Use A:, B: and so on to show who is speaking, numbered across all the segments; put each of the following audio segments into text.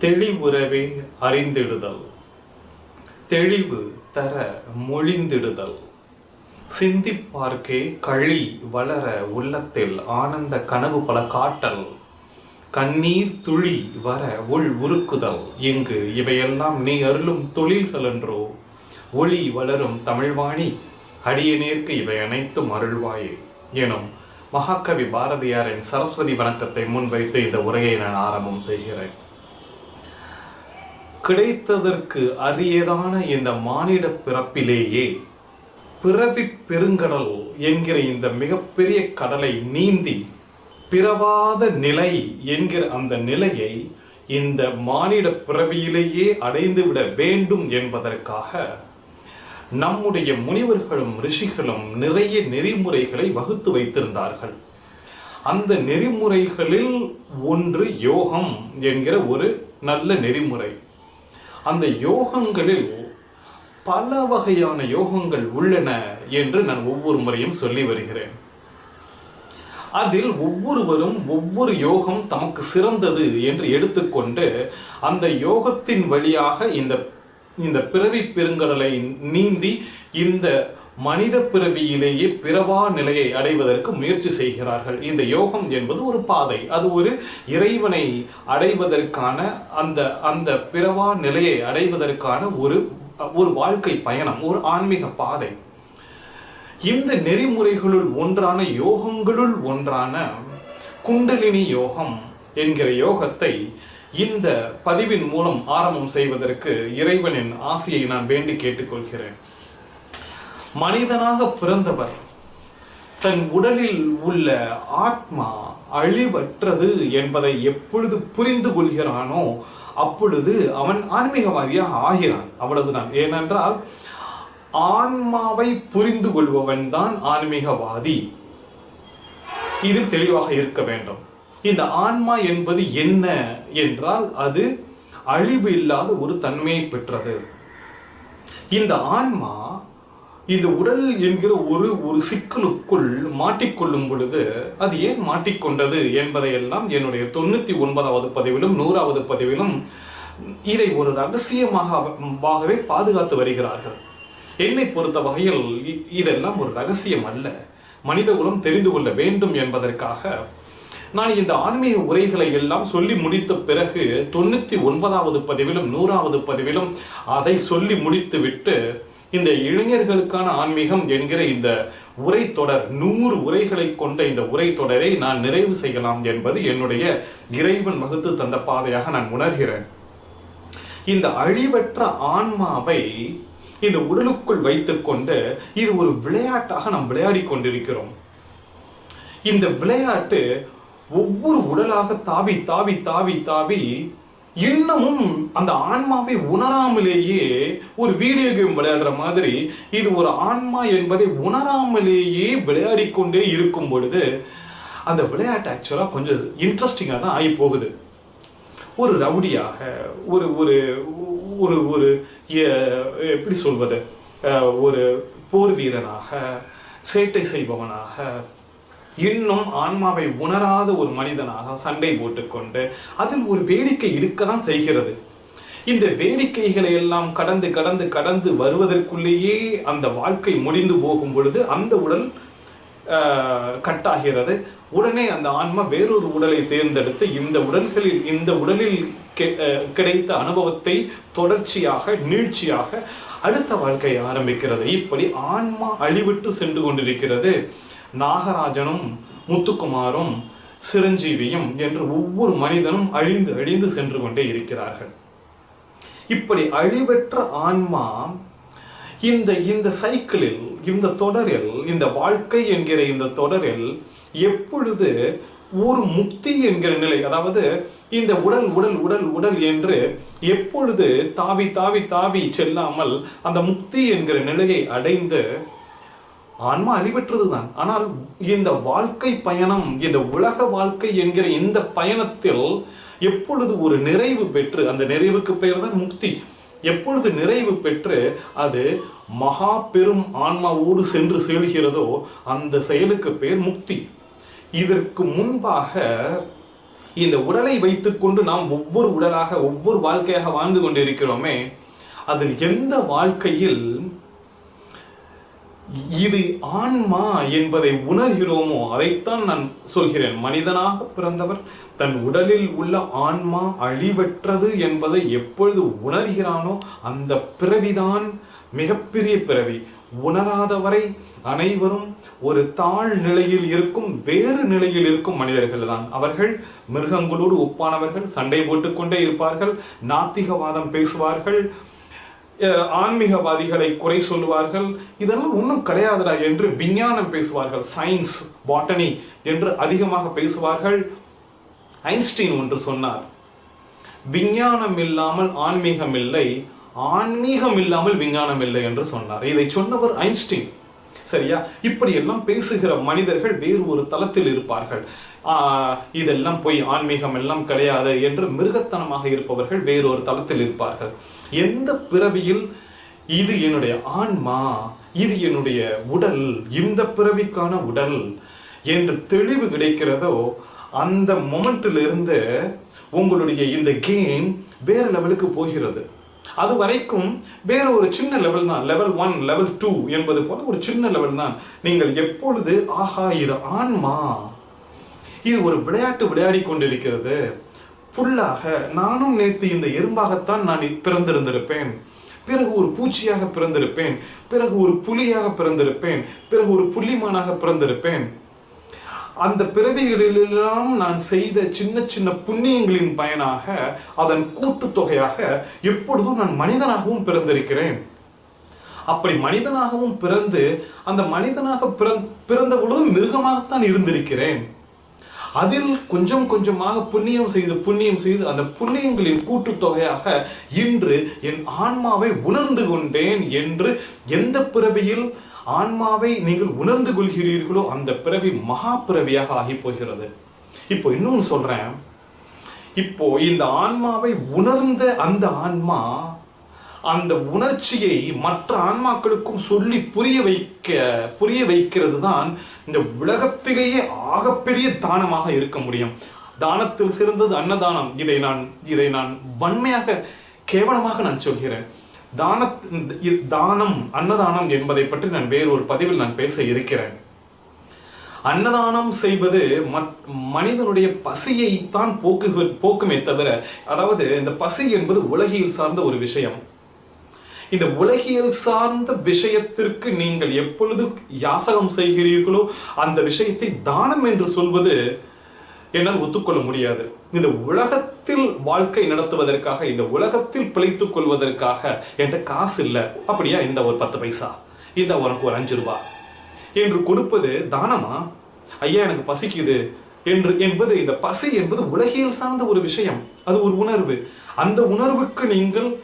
A: தெளிவுறவே அறிந்திடுதல். தெளிவு தர மொழிந்திடுதல். சிந்திப்பார்க்கே களி வளர உள்ளத்தில் ஆனந்த கனவு பல காட்டல். கண்ணீர் துளி வர உள் உருக்குதல். இங்கு இவையெல்லாம் நீ அருளும் தொழில்கள் என்றோ. ஒளி வளரும் தமிழ்வாணி அடியநேர்க்கு இவை அனைத்தும் அருள்வாயே. எனும் மகாகவி பாரதியாரின் சரஸ்வதி வணக்கத்தை முன்வைத்து இந்த உரையை நான் ஆரம்பம் செய்கிறேன். கிடைத்ததற்கு அரியதான இந்த மானிட பிறப்பிலேயே பிறவி பெருங்கடல் என்கிற இந்த மிகப்பெரிய கடலை நீந்தி பிறவாத நிலை என்கிற அந்த நிலையை இந்த மானிட பிறவியிலேயே அடைந்துவிட வேண்டும் என்பதற்காக நம்முடைய முனிவர்களும் ரிஷிகளும் நிறைய நெறிமுறைகளை வகுத்து வைத்திருந்தார்கள். அந்த நெறிமுறைகளில் ஒன்று யோகம் என்கிற ஒரு நல்ல நெறிமுறை. அந்த யோகங்களில் பல வகையான யோகங்கள் உள்ளன என்று நான் ஒவ்வொரு முறையும் சொல்லி வருகிறேன். அதில் ஒவ்வொருவரும் ஒவ்வொரு யோகம் தமக்கு சிறந்தது என்று எடுத்துக்கொண்டு அந்த யோகத்தின் வழியாக இந்த இந்த பிறவி பெருங்கடலை நீந்தி இந்த மனித பிறவியிலேயே பிறவா நிலையை அடைவதற்கு முயற்சி செய்கிறார்கள். இந்த யோகம் என்பது ஒரு பாதை. அது ஒரு இறைவனை அடைவதற்கான அந்த அந்த பிறவா நிலையை அடைவதற்கான ஒரு ஒரு வாழ்க்கை பயணம் ஒரு ஆன்மீக பாதை. இந்த நெறிமுறைகளுள் ஒன்றான யோகங்களுள் ஒன்றான குண்டலினி யோகம் என்கிற யோகத்தை இந்த பதிவின் மூலம் ஆரம்பம் செய்வதற்கு இறைவனின் ஆசையை நான் வேண்டி கேட்டுக்கொள்கிறேன். மனிதனாக பிறந்தவர். தன் உடலில் உள்ள ஆத்மா அழிவற்றது என்பதை எப்பொழுது புரிந்து கொள்கிறானோ அப்பொழுது அவன் ஆன்மீகவாதியாக ஆகிறான். அவ்வளவுதான். ஏனென்றால் ஆன்மாவை புரிந்து கொள்பவன் தான் ஆன்மீகவாதி. இது தெளிவாக இருக்க வேண்டும். இந்த ஆன்மா என்பது என்ன என்றால் அது அழிவு இல்லாத ஒரு தன்மையை பெற்றது. இந்த ஆன்மா இந்த உடல் என்கிற ஒரு ஒரு சிக்கலுக்குள் மாட்டிக்கொள்ளும் பொழுது அது ஏன் மாட்டிக்கொண்டது என்பதையெல்லாம் என்னுடைய தொண்ணூத்தி ஒன்பதாவது பதிவிலும் நூறாவது பதிவிலும் இதை ஒரு ரகசியமாகவே பாதுகாத்து வருகிறார்கள். என்னை பொறுத்த வகையில் இ- இதெல்லாம் ஒரு ரகசியம் அல்ல. மனிதகுலம் தெரிந்து கொள்ள வேண்டும் என்பதற்காக நான் இந்த ஆன்மீக உரைகளை எல்லாம் சொல்லி முடித்த பிறகு தொண்ணூத்தி ஒன்பதாவது பதிவிலும் நூறாவது பதிவிலும் அதை சொல்லி முடித்து விட்டு இந்த இளைஞர்களுக்கான ஆன்மீகம் என்கிற இந்த உரை தொடர் நூறு உரைகளை கொண்ட இந்த உரை தொடரை நான் நிறைவு செய்யலாம் என்பது என்னுடைய இறைவன் வகுத்து தந்த பாதையாக நான் உணர்கிறேன். இந்த அழிவற்ற ஆன்மாவை இந்த உடலுக்குள் வைத்துக்கொண்டு இது ஒரு விளையாட்டாக நாம் விளையாடி கொண்டிருக்கிறோம். இந்த விளையாட்டு ஒவ்வொரு உடலாக தாவி தாவி தாவி தாவி இன்னமும் அந்த ஆன்மாவை உணராமலேயே ஒரு வீடியோ கேம் விளையாடுற மாதிரி இது ஒரு ஆன்மா என்பதை உணராமலேயே விளையாடிக்கொண்டே இருக்கும் பொழுது அந்த விளையாட்டு ஆக்சுவலாக கொஞ்சம் இன்ட்ரெஸ்டிங்காக தான் ஆகி போகுது ஒரு ரவுடியாக ஒரு ஒரு ஒரு ஒரு எப்படி சொல்வது? ஒரு போர் வீரனாக சேட்டை செய்பவனாக இன்னும் ஆன்மாவை உணராத ஒரு மனிதனாக சண்டை போட்டுக்கொண்டு அதில் ஒரு வேடிக்கை இருக்கதான் செய்கிறது. இந்த வேடிக்கைகளை எல்லாம் கடந்து கடந்து கடந்து வருவதற்குள்ளேயே அந்த வாழ்க்கை முடிந்து போகும் பொழுது அந்த உடல் கட்டாகிறது. உடனே அந்த ஆன்மா வேறொரு உடலை தேர்ந்தெடுத்து இந்த உடல்களில் இந்த உடலில் கிடைத்த அனுபவத்தை தொடர்ச்சியாக நீழ்ச்சியாக அடுத்த வாழ்க்கையை ஆரம்பிக்கிறது. இப்படி ஆன்மா அழிவிட்டு சென்று கொண்டிருக்கிறது. நாகராஜனும் முத்துக்குமாரும் சிரஞ்சீவியும் என்று ஒவ்வொரு மனிதனும் அழிந்து அழிந்து சென்று கொண்டே இருக்கிறார்கள். இப்படி அழிவற்ற ஆன்மா இந்த இந்த சைக்கிளில் இந்த தொடரில் இந்த வாழ்க்கை என்கிற இந்த தொடரில் எப்பொழுது ஒரு முக்தி என்கிற நிலை அதாவது இந்த உடல் உடல் உடல் உடல் என்று எப்பொழுது தாவி தாவி தாவி செல்லாமல் அந்த முக்தி என்கிற நிலையை அடைந்து ஆன்மா அழிவற்றதுதான். ஆனால் இந்த வாழ்க்கை பயணம் இந்த உலக வாழ்க்கை என்கிற இந்த பயணத்தில் எப்பொழுது ஒரு நிறைவு பெற்று அந்த நிறைவுக்கு பெயர் தான் முக்தி. எப்பொழுது நிறைவு பெற்று அது மகா பெரும் ஆன்மாவோடு சென்று செல்கிறதோ அந்த செயலுக்கு பெயர் முக்தி. இதற்கு முன்பாக இந்த உடலை வைத்துக்கொண்டு நாம் ஒவ்வொரு உடலாக ஒவ்வொரு வாழ்க்கையாக வாழ்ந்து கொண்டிருக்கிறோமே அதில் எந்த வாழ்க்கையில் இது ஆன்மா என்பதை உணர்கிறோமோ அதைத்தான் நான் சொல்கிறேன். மனிதனாக பிறந்தவர் தன் உடலில் உள்ள ஆன்மா அழிவற்றது என்பதை எப்பொழுது உணர்கிறானோ அந்த பிறவிதான் மிகப்பெரிய பிறவி. உணராதவரை அனைவரும் ஒரு தாழ் நிலையில் இருக்கும் வேறு நிலையில் இருக்கும் மனிதர்கள் தான் அவர்கள் மிருகங்களோடு ஒப்பானவர்கள் சண்டை போட்டுக்கொண்டே இருப்பார்கள் நாத்திகவாதம் பேசுவார்கள் ஆன்மீகவாதிகளை குறை சொல்லுவார்கள். இதெல்லாம் ஒன்றும் கிடையாதுடா என்று விஞ்ஞானம் பேசுவார்கள். சயின்ஸ் பாட்டனி என்று அதிகமாக பேசுவார்கள். ஐன்ஸ்டீன் ஒன்று சொன்னார் விஞ்ஞானம் இல்லாமல் ஆன்மீகம் இல்லை ஆன்மீகம் இல்லாமல் விஞ்ஞானம் இல்லை என்று சொன்னார். இதை சொன்னவர் ஐன்ஸ்டீன். சரியா? இப்படி எல்லாம் பேசுகிற மனிதர்கள் வேறு ஒரு தளத்தில் இருப்பார்கள். இதெல்லாம் போய் ஆன்மீகம் எல்லாம் கிடையாது என்று மிருகத்தனமாக இருப்பவர்கள் வேறு ஒரு தளத்தில் இருப்பார்கள். எந்த பிறவியில்? இது என்னுடைய ஆன்மா இது என்னுடைய உடல் இந்த பிறவிக்கான உடல் என்று தெளிவு கிடைக்கிறதோ அந்த மொமெண்ட்டிலிருந்து உங்களுடைய இந்த கேம் வேறு லெவலுக்கு போகிறது. அது வரைக்கும் வேற ஒரு சின்ன லெவல் தான். லெவல் ஒன் லெவல் டூ என்பது போல ஒரு சின்ன லெவல் தான். நீங்கள் எப்பொழுது ஆஹா இது ஆன்மா? இது ஒரு விளையாட்டு விளையாடி கொண்டிருக்கிறது. புல்லாக நானும் நேத்து இந்த எறும்பாகத்தான் நான் பிறந்திருந்திருப்பேன். பிறகு ஒரு பூச்சியாக பிறந்திருப்பேன். பிறகு ஒரு புலியாக பிறந்திருப்பேன். பிறகு ஒரு புள்ளிமானாக பிறந்திருப்பேன். அந்த பிறவிகளிலெல்லாம் நான் செய்த சின்ன சின்ன புண்ணியங்களின் பயனாக அதன் கூட்டுத்தொகையாக எப்பொழுதும் நான் மனிதனாகவும் பிறந்திருக்கிறேன். அப்படி மனிதனாகவும் பிறந்து அந்த மனிதனாக பிறந் பிறந்த பொழுதும் மிருகமாகத்தான் இருந்திருக்கிறேன். அதில் கொஞ்சம் கொஞ்சமாக புண்ணியம் செய்து புண்ணியம் செய்து அந்த புண்ணியங்களின் கூட்டுத்தொகையாக இன்று என் ஆன்மாவை உணர்ந்து கொண்டேன் என்று எந்த பிறவியில் ஆன்மாவை நீங்கள் உணர்ந்து கொள்கிறீர்களோ அந்த பிறவி மகா பிறவியாக ஆகி போகிறது இப்போ இன்னொன்று சொல்றேன். இப்போ இந்த ஆன்மாவை உணர்ந்த அந்த ஆன்மா அந்த உணர்ச்சியை மற்ற ஆன்மாக்களுக்கும் சொல்லி புரிய வைக்க புரிய வைக்கிறது தான் இந்த உலகத்திலேயே ஆகப்பெரிய தானமாக இருக்க முடியும். தானத்தில் சிறந்தது அன்னதானம். இதை நான் இதை நான் வன்மையாக கேவலமாக நான் சொல்கிறேன். தான தானம் அன்னதானம் என்பதை பற்றி நான் வேறு ஒரு பதிவில் நான் பேச இருக்கிறேன். அன்னதானம் செய்வது மனிதனுடைய பசியை தான் போக்கு போக்குமே தவிர அதாவது இந்த பசி என்பது உலகியல் சார்ந்த ஒரு விஷயம். இந்த உலகியல் சார்ந்த விஷயத்திற்கு நீங்கள் எப்பொழுது யாசகம் செய்கிறீர்களோ அந்த விஷயத்தை தானம் என்று சொல்வது என்னால் ஒத்துக்கொள்ள முடியாது. இந்த உலகத்தில் வாழ்க்கை நடத்துவதற்காக இந்த உலகத்தில் பிழைத்துக் கொள்வதற்காக என்ற காசு இல்லை. அப்படியா? இந்த ஒரு பத்து பைசா. இந்த உனக்கு ஒரு அஞ்சு ரூபா. என்று கொடுப்பது தானமா? ஐயா எனக்கு பசிக்குது. என்று என்பது இந்த பசி என்பது உலகியல் சார்ந்த ஒரு விஷயம். அது ஒரு உணர்வு. அந்த உணர்வுக்கு நீங்கள்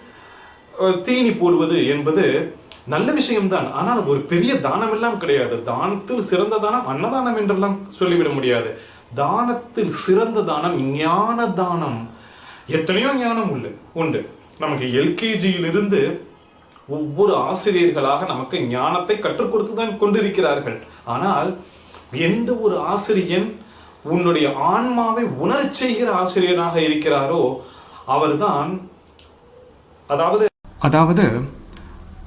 A: தீனி போடுவது என்பது நல்ல விஷயம்தான். ஆனால் அது ஒரு பெரிய தானம் எல்லாம் கிடையாது. தானத்தில் சிறந்த தானம் அன்னதானம் என்றெல்லாம் சொல்லிவிட முடியாது. தானத்தில் சிறந்த தானம் ஞான தானம். எத்தனையோ ஞானம் உண்டு உண்டு. நமக்கு எல்கேஜியிலிருந்து ஒவ்வொரு ஆசிரியர்களாக நமக்கு ஞானத்தை கற்றுக் கொடுத்து தான் கொண்டிருக்கிறார்கள். ஆனால் எந்த ஒரு ஆசிரியன் உன்னுடைய ஆன்மாவை உணரச் செய்கிற ஆசிரியராக இருக்கிறாரோ அவர்தான் அதாவது அதாவது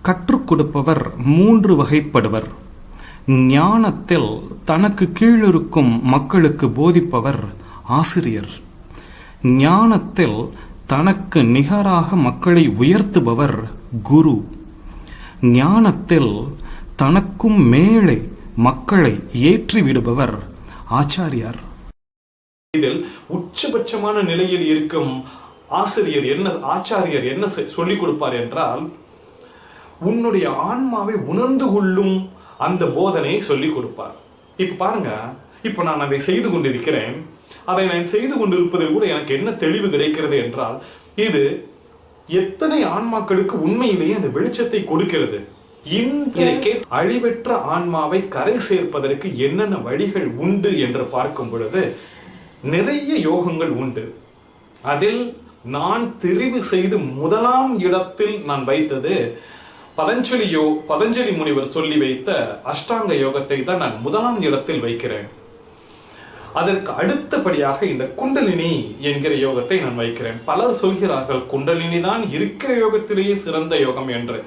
A: கற்றுக் கொடுப்பவர் மூன்று வகைப்படுவர். ஞானத்தில் தனக்கு கீழிருக்கும் மக்களுக்கு போதிப்பவர் ஆசிரியர். ஞானத்தில் தனக்கு நிகராக மக்களை உயர்த்துபவர் குரு. ஞானத்தில் தனக்கும் மேலே மக்களை ஏற்றி விடுபவர் ஆச்சாரியார். இதில் உச்சபட்சமான நிலையில் இருக்கும் ஆசிரியர் என்ன ஆச்சாரியர் என்ன சொல்லிக் கொடுப்பார் என்றால் உன்னுடைய ஆன்மாவை உணர்ந்து கொள்ளும் அந்த போதனையை சொல்லிக் கொடுப்பார். இப்போ பாருங்க இப்போ நான் அதை செய்து கொண்டிருக்கிறேன். அதை நான் செய்து கொண்டிருப்பதில் கூட எனக்கு என்ன தெளிவு கிடைக்கிறது என்றால் இது எத்தனை ஆன்மாக்களுக்கு உண்மையிலேயே அந்த வெளிச்சத்தை கொடுக்கிறது. அழிவற்ற ஆன்மாவை கரை சேர்ப்பதற்கு என்னென்ன வழிகள் உண்டு என்று பார்க்கும் பொழுது நிறைய யோகங்கள் உண்டு. அதில் நான் தெரிவு செய்து முதலாம் இடத்தில் நான் வைத்தது பதஞ்சலியோ பதஞ்சலி முனிவர் சொல்லி வைத்த அஷ்டாங்க யோகத்தை தான் நான் முதலாம் இடத்தில் வைக்கிறேன். அதற்கு அடுத்தபடியாக இந்த குண்டலினி என்கிற யோகத்தை நான் வைக்கிறேன். பலர் சொல்கிறார்கள் குண்டலினி தான் இருக்கிற யோகத்திலேயே சிறந்த யோகம் என்று.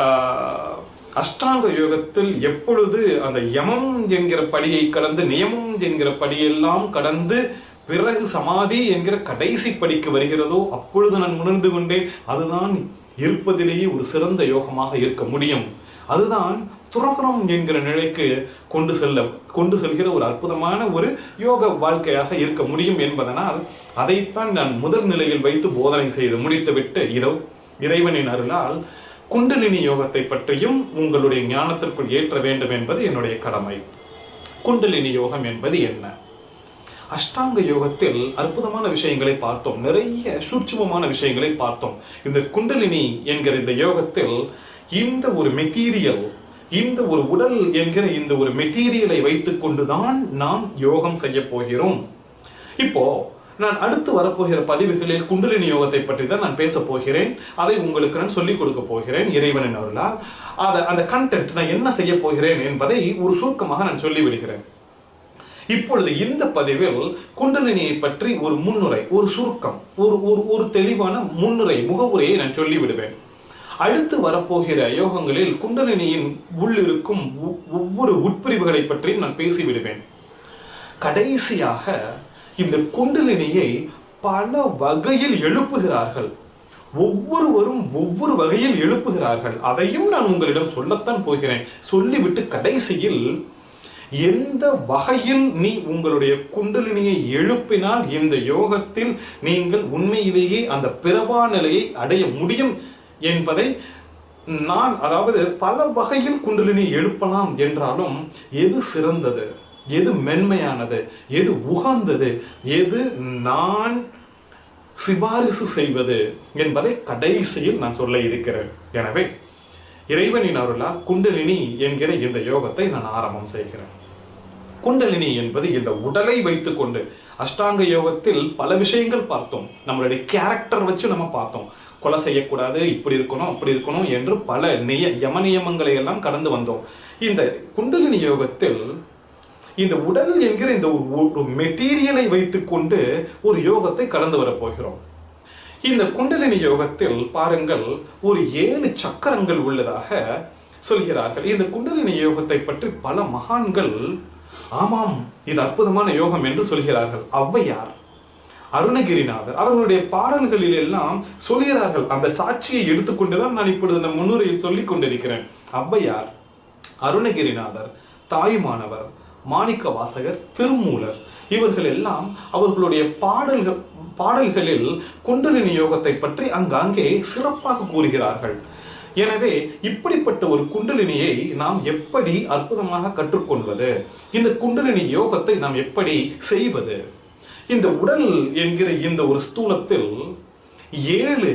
A: ஆஹ், அஷ்டாங்க யோகத்தில் எப்பொழுது அந்த யமம் என்கிற படியை கடந்து நியமம் என்கிற படியெல்லாம் கடந்து பிறகு சமாதி என்கிற கடைசி படிக்கு வருகிறதோ அப்பொழுது நான் உணர்ந்து கொண்டேன் அதுதான் இருப்பதிலேயே ஒரு சிறந்த யோகமாக இருக்க முடியும். அதுதான் துறவரம் என்கிற நிலைக்கு கொண்டு செல்ல கொண்டு செல்கிற ஒரு அற்புதமான ஒரு யோக வாழ்க்கையாக இருக்க முடியும் என்பதனால் அதைத்தான் நான் முதல் நிலையில் வைத்து போதனை செய்து முடித்துவிட்டு இதோ இறைவனின் அருளால் குண்டலினி யோகத்தை பற்றியும் உங்களுடைய ஞானத்திற்குள் ஏற்ற வேண்டும் என்பது என்னுடைய கடமை. குண்டலினி யோகம் என்பது என்ன? அஷ்டாங்க யோகத்தில் அற்புதமான விஷயங்களை பார்த்தோம். நிறைய சூட்சமமான விஷயங்களை பார்த்தோம். இந்த குண்டலினி என்கிற இந்த யோகத்தில் இந்த ஒரு மெட்டீரியல் இந்த ஒரு உடல் என்கிற இந்த ஒரு மெட்டீரியலை வைத்துக்கொண்டுதான் நாம் யோகம் செய்ய போகிறோம். இப்போ நான் அடுத்து வரப்போகிற பதிவுகளில் குண்டலினி யோகத்தை பற்றி தான் நான் பேச போகிறேன். அதை உங்களுக்கு நான் சொல்லிக் கொடுக்க போகிறேன் இறைவனின் அவர்களால் அதை அந்த கண்டென்ட் நான் என்ன செய்ய போகிறேன் என்பதை ஒரு சுருக்கமாக நான் சொல்லிவிடுகிறேன். இப்பொழுது இந்த பதிவில் குண்டலினியை பற்றி ஒரு முன்னுரை ஒரு சுருக்கம் ஒரு ஒரு ஒரு தெளிவான முன்னுரை முகவுரையை நான் சொல்லிவிடுவேன். அடுத்து வரப்போகிற யோகங்களில் குண்டலினியின் உள்ளிருக்கும் ஒவ்வொரு உட்பிரிவுகளை பற்றி நான் பேசிவிடுவேன். கடைசியாக இந்த குண்டலினியை பல வகையில் எழுப்புகிறார்கள். ஒவ்வொருவரும் ஒவ்வொரு வகையில் எழுப்புகிறார்கள். அதையும் நான் உங்களிடம் சொல்லத்தான் போகிறேன். சொல்லிவிட்டு கடைசியில் எந்த வகையில் நீ உங்களுடைய குண்டலினியை எழுப்பினால் இந்த யோகத்தில் நீங்கள் உண்மையிலேயே அந்த பிறவா நிலையை அடைய முடியும் என்பதை நான் அதாவது பல வகையில் குண்டலினி எழுப்பலாம் என்றாலும் எது சிறந்தது எது மென்மையானது எது உகந்தது எது நான் சிபாரிசு செய்வது என்பதை கடைசியில் நான் சொல்ல இருக்கிறேன். எனவே இறைவனின் அருளால் குண்டலினி என்கிற இந்த யோகத்தை நான் ஆரம்பம் செய்கிறேன். குண்டலினி என்பது இந்த உடலை வைத்துக்கொண்டு அஷ்டாங்க யோகத்தில் பல விஷயங்கள் பார்த்தோம். நம்மளுடைய கேரக்டர் வச்சு நம்ம பார்த்தோம். கொலை செய்யக்கூடாது இப்படி இருக்கணும் அப்படி இருக்கணும் என்று பல நிய யம நியமங்களை எல்லாம் கடந்து வந்தோம். இந்த குண்டலினி யோகத்தில் இந்த உடல் என்கிற இந்த ஒரு- மெட்டீரியலை வைத்துக்கொண்டு ஒரு யோகத்தை கடந்து வரப்போகிறோம் இந்த குண்டலினி யோகத்தில் பாருங்கள் ஒரு ஏழு சக்கரங்கள் உள்ளதாக சொல்கிறார்கள். இந்த குண்டலினி யோகத்தை பற்றி பல மகான்கள் ஆமாம் இது அற்புதமான யோகம் என்று சொல்கிறார்கள். ஔவையார் அருணகிரிநாதர் அவர்களுடைய பாடல்களில் எல்லாம் சொல்கிறார்கள். அந்த சாட்சியை எடுத்துக்கொண்டுதான் நான் இப்பொழுது இந்த முன்னுரையில் சொல்லிக் கொண்டிருக்கிறேன். ஔவையார் அருணகிரிநாதர் தாயுமானவர் மாணிக்க வாசகர் திருமூலர் இவர்கள் எல்லாம் அவர்களுடைய பாடல்கள் பாடல்களில் குண்டலினி யோகத்தை பற்றி அங்காங்கே சிறப்பாக கூறுகிறார்கள். எனவே இப்படிப்பட்ட ஒரு குண்டலினியை நாம் எப்படி அற்புதமாக கற்றுக்கொள்வது? இந்த குண்டலினி யோகத்தை நாம் எப்படி செய்வது? இந்த உடல் என்கிற இந்த ஒரு ஸ்தூலத்தில் ஏழு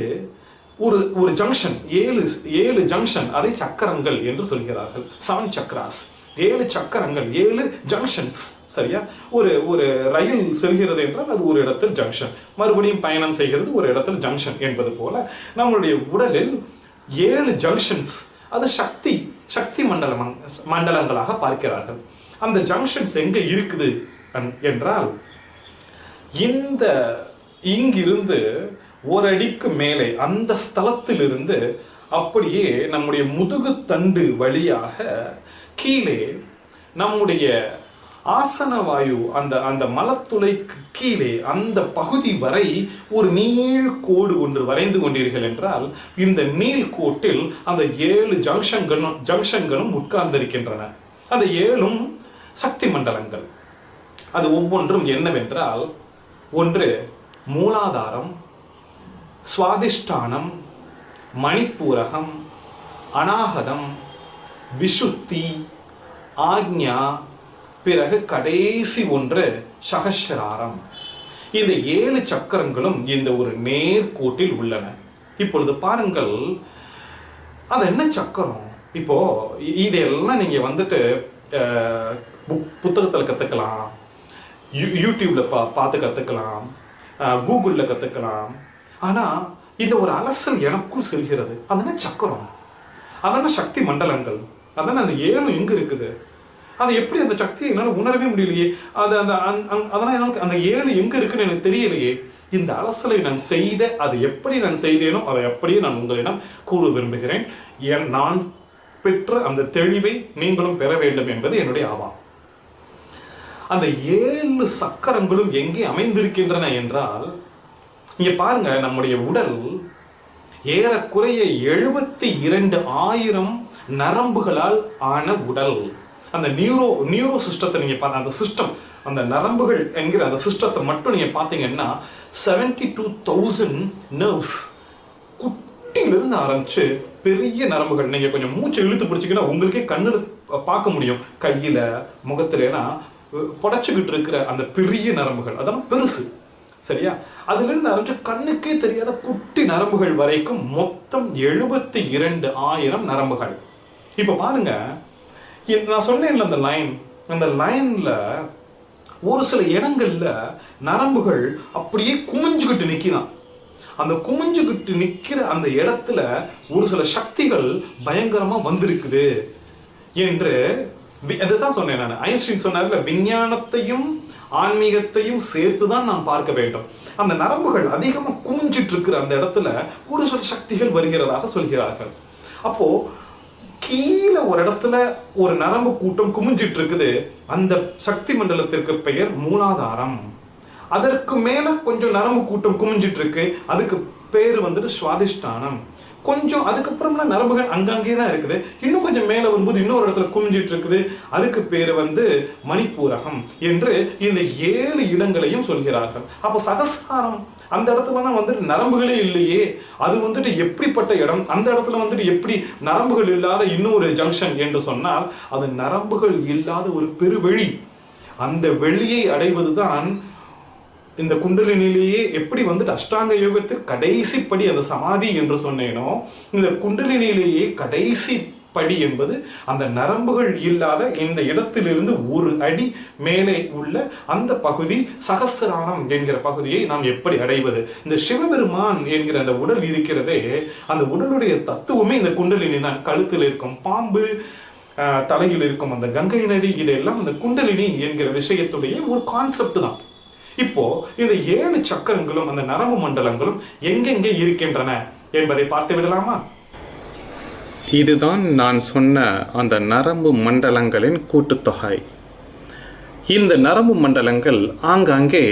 A: ஒரு ஒரு ஜங்ஷன் ஏழு ஏழு ஜங்ஷன் அதை சக்கரங்கள் என்று சொல்கிறார்கள். செவன் சக்கராஸ் ஏழு சக்கரங்கள் ஏழு ஜங்ஷன்ஸ் சரியா? ஒரு ஒரு ரயில் செல்கிறது என்றால் அது ஒரு இடத்தில் ஜங்ஷன் மறுபடியும் பயணம் செய்கிறது ஒரு இடத்தில் ஜங்ஷன் என்பது போல. நம்மளுடைய உடலில் ஏழு ஜங்ஷன்ஸ் அது சக்தி சக்தி மண்டலம் மண்டலங்களாக பார்க்கிறார்கள். அந்த ஜங்ஷன்ஸ் எங்க இருக்குது என்றால் இந்த இங்கிருந்து ஒரு அடிக்கு மேலே அந்த ஸ்தலத்திலிருந்து அப்படியே நம்முடைய முதுகுத்தண்டு வழியாக கீழே நம்முடைய ஆசன வாயு அந்த அந்த மலத்துளைக்கு கீழே அந்த பகுதி வரை ஒரு நீள் கோடு ஒன்று வரைந்து கொண்டீர்கள் என்றால் இந்த நீள் கோட்டில் அந்த ஏழு ஜங்ஷன்களும் ஜங்ஷன்களும் உட்கார்ந்திருக்கின்றன. அந்த ஏழும் சக்தி மண்டலங்கள். அது ஒவ்வொன்றும் என்னவென்றால் ஒன்று மூலாதாரம் சுவாதிஷ்டானம் மணிப்பூரகம் அநாகதம் விசுத்தி ஆக்ஞா பிறகு கடைசி ஒன்று சகஸ்ராரம் இந்த ஏழு சக்கரங்களும் இந்த ஒரு நேர்கோட்டில் உள்ளன. இப்பொழுது பாருங்கள் அது என்ன சக்கரம்? இப்போ இ- இதெல்லாம் நீங்க வந்துட்டு புக் புத்தகத்தில் கற்றுக்கலாம் யூ யூடியூப்ல பா பார்த்து கற்றுக்கலாம் கூகுளில் கற்றுக்கலாம் ஆனால் இந்த ஒரு அலசல் எனக்கும் செல்கிறது. அது என்ன சக்கரம்? அதென்ன சக்தி மண்டலங்கள்? அதென்ன அந்த ஏழு எங்கே இருக்குது? அது எப்படி அந்த சக்தியை என்னால் உணரவே முடியலையே? அது அந்த அதனால் அந்த- எனக்கு அந்த ஏழு எங்கே இருக்குன்னு எனக்கு தெரியலையே. இந்த அலசலை நான் செய்த அது எப்படி நான் செய்தேனோ அதை அப்படியே நான் உங்களிடம் கூற விரும்புகிறேன். என் நான் பெற்ற அந்த தெளிவை நீங்களும் பெற வேண்டும் என்பது என்னுடைய ஆவாம் அந்த ஏழு சக்கரங்களும் எங்கே அமைந்திருக்கின்றன என்றால் இங்கே பாருங்க நம்முடைய உடல் ஏறக்குறைய எழுபத்தி இரண்டு ஆயிரம் நரம்புகளால் ஆன உடல். அந்த நியூரோ நியூரோ சிஸ்டத்தை நீங்கள் பார்த்து அந்த சிஸ்டம் அந்த நரம்புகள் என்கிற அந்த சிஸ்டத்தை மட்டும் நீங்கள் பார்த்தீங்கன்னா செவன்டி டூ தௌசண்ட் நர்வ்ஸ் குட்டியிலிருந்து ஆரம்பித்து பெரிய நரம்புகள். நீங்கள் கொஞ்சம் மூச்சை இழுத்து பிடிச்சிங்கன்னா உங்களுக்கே கண்ணு பார்க்க முடியும். கையில் முகத்துல ஏன்னா புடச்சிக்கிட்டு இருக்கிற அந்த பெரிய நரம்புகள். அதெல்லாம் பெருசு. சரியா? அதிலிருந்து ஆரம்பிச்சு கண்ணுக்கே தெரியாத குட்டி நரம்புகள் வரைக்கும் மொத்தம் எழுபத்தி இரண்டு ஆயிரம் நரம்புகள். இப்போ பாருங்க நான் சொன்னேன்ல அந்த லைன் அந்த லைன்ல ஒரு சில இடங்கள்ல நரம்புகள் அப்படியே குமிஞ்சுக்கிட்டு நிக்கிதான். அந்த குமிஞ்சுக்கிட்டு நிக்கிற அந்த இடத்துல ஒரு சில சக்திகள் பயங்கரமா வந்திருக்குது என்று அதை அதுதான் சொன்னேன் நான். ஐன்ஸ்டீன் சொன்னார்ல விஞ்ஞானத்தையும் ஆன்மீகத்தையும் சேர்த்து தான் நாம் பார்க்க வேண்டும். அந்த நரம்புகள் அதிகமாக குமிஞ்சிட்டு இருக்கிற அந்த இடத்துல ஒரு சில சக்திகள் வருகிறதாக சொல்கிறார்கள். அப்போது கீழே ஒரு இடத்துல ஒரு நரம்பு கூட்டம் குமிஞ்சிட்டு இருக்குது அந்த சக்தி மண்டலத்திற்கு பெயர் மூலாதாரம். அதற்கு மேல கொஞ்சம் நரம்பு கூட்டம் குமிஞ்சிட்டு இருக்கு அதுக்கு பேர் வந்துட்டு சுவாதிஷ்டானம். கொஞ்சம் அதுக்கப்புறம்லாம் நரம்புகள் அங்கங்கே தான் இருக்குது. இன்னும் கொஞ்சம் மேலே வரும்போது இன்னொரு இடத்துல குமிஞ்சிட்டு இருக்குது. அதுக்கு பேர் வந்து மணிப்பூரகம் என்று இந்த ஏழு இடங்களையும் சொல்கிறார்கள். அப்போ சகசாரம் அந்த இடத்துலலாம் வந்துட்டு நரம்புகளே இல்லையே. அது வந்துட்டு எப்படிப்பட்ட இடம்? அந்த இடத்துல வந்துட்டு எப்படி நரம்புகள் இல்லாத இன்னொரு ஜங்ஷன் என்று சொன்னால் அது நரம்புகள் இல்லாத ஒரு பெருவெளி. அந்த வெளியை அடைவதுதான் இந்த குண்டலினிலேயே எப்படி வந்துட்டு அஷ்டாங்க யோகத்தில் கடைசி படி அந்த சமாதி என்று சொன்னேனோ இந்த குண்டலினிலேயே கடைசி படி என்பது அந்த நரம்புகள் இல்லாத இந்த இடத்திலிருந்து ஒரு அடி மேலே உள்ள அந்த பகுதி சகசிரானம் என்கிற பகுதியை நாம் எப்படி அடைவது? இந்த சிவபெருமான் என்கிற அந்த உடல் இருக்கிறதே அந்த உடலுடைய தத்துவமே இந்த குண்டலினி தான். கழுத்தில் இருக்கும் பாம்பு தலையில் இருக்கும் அந்த கங்கை நதி இதெல்லாம் அந்த குண்டலினி என்கிற விஷயத்துடைய ஒரு கான்செப்ட் தான். இப்போ இந்த ஏழு சக்கரங்களும் அந்த நரம்பு மண்டலங்களும் எங்கெங்கே இருக்கின்றன என்பதை பார்த்து விடலாமா? இதுதான் நான் சொன்ன அந்த நரம்பு மண்டலங்களின் கூட்டுத்தொகை. இந்த நரம்பு மண்டலங்கள் ஆங்காங்கே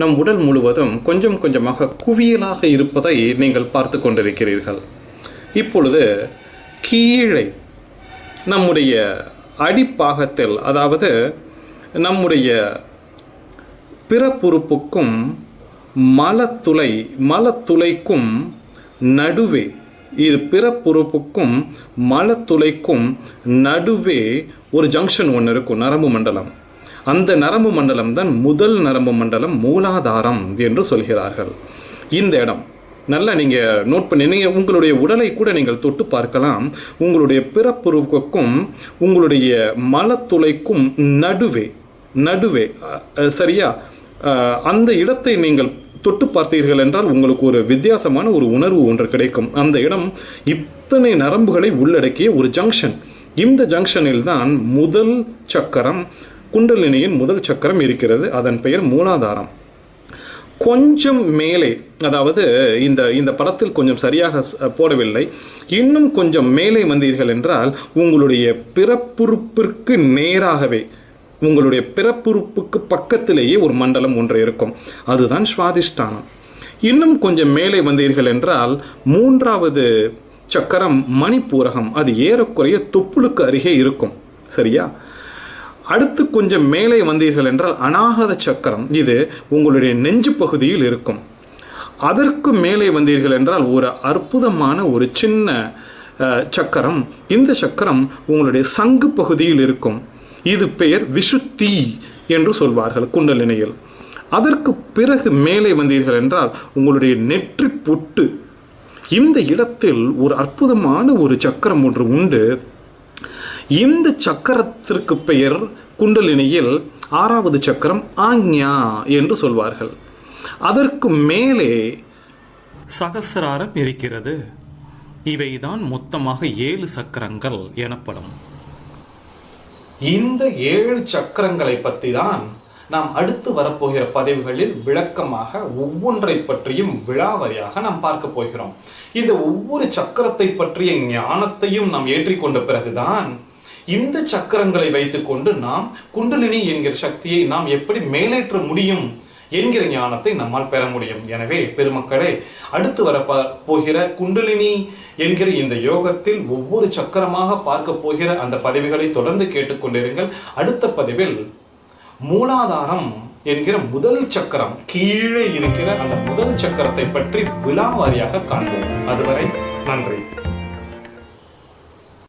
A: நம் உடல் முழுவதும் கொஞ்சம் கொஞ்சமாக குவியலாக இருப்பதை நீங்கள் பார்த்து கொண்டிருக்கிறீர்கள். இப்பொழுது கீழே நம்முடைய அடிப்பாகத்தில் அதாவது நம்முடைய பிறப்புறுப்புக்கும் மலத்துளை மலத்துளைக்கும் நடுவே. இது பிறப்புறுப்புக்கும் மலத்துளைக்கும் நடுவே ஒரு ஜங்ஷன் ஒன்று இருக்கும் நரம்பு மண்டலம். அந்த நரம்பு மண்டலம் தான் முதல் நரம்பு மண்டலம் மூலாதாரம் என்று சொல்கிறார்கள். இந்த இடம். நல்லா நீங்கள் நோட் பண்ணி நீங்கள் உங்களுடைய உடலை கூட நீங்கள் தொட்டு பார்க்கலாம். உங்களுடைய பிறப்புறுப்புக்கும் உங்களுடைய மலத்துளைக்கும் நடுவே நடுவே சரியா? அந்த இடத்தை நீங்கள் தொட்டு பார்த்தீர்கள் என்றால் உங்களுக்கு ஒரு வித்தியாசமான ஒரு உணர்வு ஒன்று கிடைக்கும். அந்த இடம் இத்தனை நரம்புகளை உள்ளடக்கிய ஒரு ஜங்ஷன் இந்த ஜங்ஷனில் தான் முதல் சக்கரம் குண்டலினியின் முதல் சக்கரம் இருக்கிறது. அதன் பெயர் மூலாதாரம். கொஞ்சம் மேலே அதாவது இந்த இந்த படத்தில் கொஞ்சம் சரியாக போடவில்லை. இன்னும் கொஞ்சம் மேலே வந்தீர்கள் என்றால் உங்களுடைய பிறப்புறுப்பிற்கு நேராகவே உங்களுடைய பிறப்புறுப்புக்கு பக்கத்திலேயே ஒரு மண்டலம் ஒன்று இருக்கும். அதுதான் சுவாதிஷ்டானம். இன்னும் கொஞ்சம் மேலே வந்தீர்கள் என்றால் மூன்றாவது சக்கரம் மணிப்பூரகம். அது ஏறக்குறைய தொப்புளுக்கு அருகே இருக்கும். சரியா? அடுத்து கொஞ்சம் மேலே வந்தீர்கள் என்றால் அநாகத சக்கரம். இது உங்களுடைய நெஞ்சு பகுதியில் இருக்கும். அதற்கு மேலே வந்தீர்கள் என்றால் ஒரு அற்புதமான ஒரு சின்ன சக்கரம். இந்த சக்கரம் உங்களுடைய சங்கு பகுதியில் இருக்கும். இது பெயர் விஷுத்தி என்று சொல்வார்கள் குண்டலினியில் அதற்கு பிறகு மேலே வந்தீர்கள் என்றால் உங்களுடைய நெற்றி பொட்டு. இந்த இடத்தில் ஒரு அற்புதமான ஒரு சக்கரம் ஒன்று உண்டு. இந்த சக்கரத்திற்கு பெயர் குண்டலினியில் ஆறாவது சக்கரம் ஆக்ஞா என்று சொல்வார்கள். அதற்கு மேலே சகசிராரம் இருக்கிறது. இவைதான் மொத்தமாக ஏழு சக்கரங்கள் எனப்படும். இந்த ஏழு சக்கரங்களை பற்றி தான் நாம் அடுத்து வரப்போகிற பதிவுகளில் விளக்கமாக ஒவ்வொன்றை பற்றியும் விழாவாரியாக நாம் பார்க்க போகிறோம். இந்த ஒவ்வொரு சக்கரத்தை பற்றிய ஞானத்தையும் நாம் ஏற்றிக்கொண்ட பிறகுதான் இந்த சக்கரங்களை வைத்துக்கொண்டு நாம் குண்டலினி என்கிற சக்தியை நாம் எப்படி மேலேற்ற முடியும் என்கிற ஞானத்தை நம்மால் பெற முடியும். எனவே பெருமக்களே அடுத்து வர போகிற குண்டலினி என்கிற இந்த யோகத்தில் ஒவ்வொரு சக்கரமாக பார்க்க போகிற அந்த பதவிகளை தொடர்ந்து கேட்டுக்கொண்டிருங்கள். அடுத்த பதிவில் மூலாதாரம் என்கிற முதல் சக்கரம் கீழே இருக்கிற அந்த முதல் சக்கரத்தை பற்றி விழாவாரியாக காண்போம். அதுவரை நன்றி.